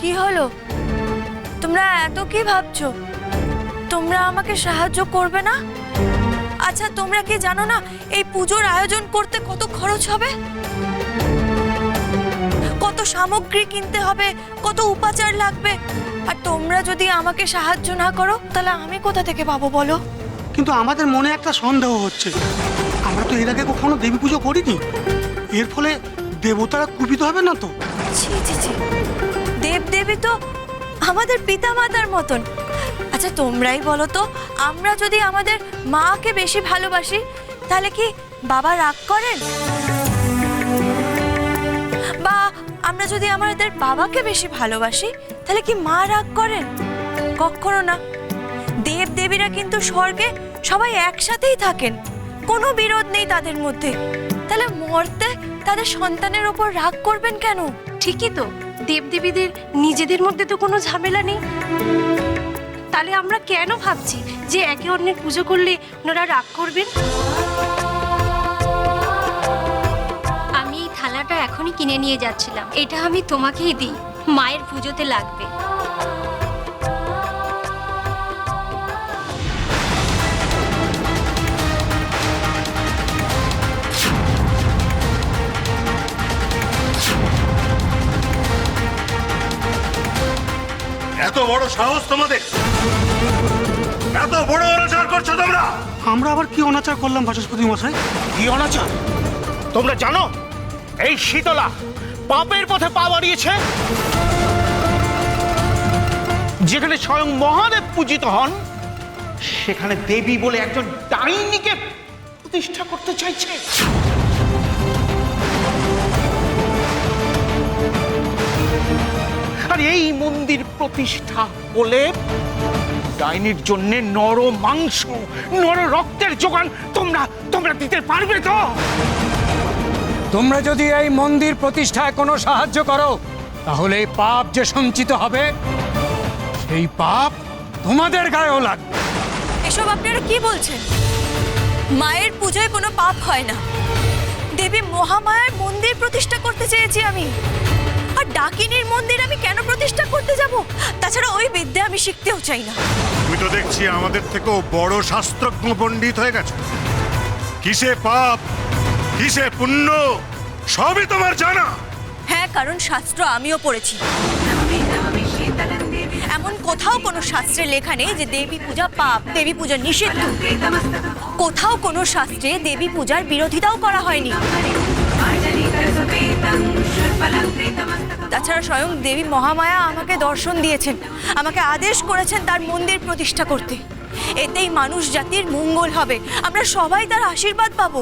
কি হলো? তোমরা এত কি ভাবছ? তোমরা আমাকে সাহায্য করবে না? আচ্ছা তোমরা কি জানো না এই পুজোর আয়োজন করতে কত খরচ হবে? কত সামগ্রী কিনতে হবে কত উপাচার লাগবে? আর তোমরা যদি আমাকে সাহায্য না করো তাহলে আমি কোথা থেকে পাবো বলো? কিন্তু আমাদের মনে একটা সন্দেহ হচ্ছে। আমরা তো এর আগে কখনো দেবী পুজো করিনি। এর ফলে দেবতারা কুপিত হবে না তো? ছি ছি ছি। দেব দেবী তো আমাদের পিতামাতার মতন। আচ্ছা তোমরাই বলো তো, আমরা যদি আমাদের মাকে বেশি ভালোবাসি, তাহলে কি বাবা রাগ করেন? বা আমরা যদি আমাদের বাবাকে বেশি ভালোবাসি, তাহলে কি মা রাগ করেন? কখনো না। দেব দেবীরা কিন্তু স্বর্গে সবাই একসাথেই থাকেন। কোনো বিরোধ নেই তাদের মধ্যে। তাহলে মরতে তাদের সন্তানের ওপর রাগ করবেন কেন? ঠিকই তো। দেবদেবীদের নিজেদের মধ্যে তো কোনো ঝামেলা নেই। তাহলে আমরা কেন ভাবছি যে একে অন্যের পুজো করলে ওনারা রাগ করবেন? আমি এই থালাটা এখনই কিনে নিয়ে যাচ্ছিলাম। এটা আমি তোমাকেই দিই। মায়ের পুজোতে লাগবে। এত বড় সাহস তোমাদের? এত বড় অনাচার করছ তোমরা? আমরা আবার কি অনাচার করলাম বাচস্পতি মশাই? কি অনাচার? তোমরা জানো এই শীতলা পাপের পথে পা বাড়িয়েছে? যেখানে স্বয়ং মহাদেব পূজিত হন সেখানে দেবী বলে একজন ডাইনিকে প্রতিষ্ঠা করতে চাইছে। আর এই মন্দির প্রতিষ্ঠা বলে ডাইনির জন্য নর মাংস নর রক্তের যোগান তোমরা তোমরা দিতে পারবে তো? তোমরা যদি এই মন্দির প্রতিষ্ঠায় কোনো সাহায্য করো তাহলে এই পাপ যে সঞ্চিত হবে সেই পাপ তোমাদের গায়েও লাগবে। এসব আপনারা কি বলছেন? মায়ের পূজায় কোনো পাপ হয় না। দেবী মহামায়ার মন্দির প্রতিষ্ঠা করতে চেয়েছি শিখতেও চাই না। তুমি তো দেখছি আমাদের থেকেও বড় শাস্ত্রজ্ঞ পণ্ডিত হয়ে গেছো। কিসে পাপ কিসে পুণ্য সবই তোমার জানা। হ্যাঁ কারণ শাস্ত্র আমিও পড়েছি। এমন কোথাও কোনো শাস্ত্রে লেখা নেই যে দেবী পূজা পাপ দেবী পূজা নিষিদ্ধ। কোথাও কোনো শাস্ত্রে দেবী পূজার বিরোধিতাও করা হয়নি। তাছাড়া স্বয়ং দেবী মহামায়া আমাকে দর্শন দিয়েছেন। আমাকে আদেশ করেছেন তার মন্দির প্রতিষ্ঠা করতে। এতেই মানুষ জাতির মঙ্গল হবে। আমরা সবাই তার আশীর্বাদ পাবো।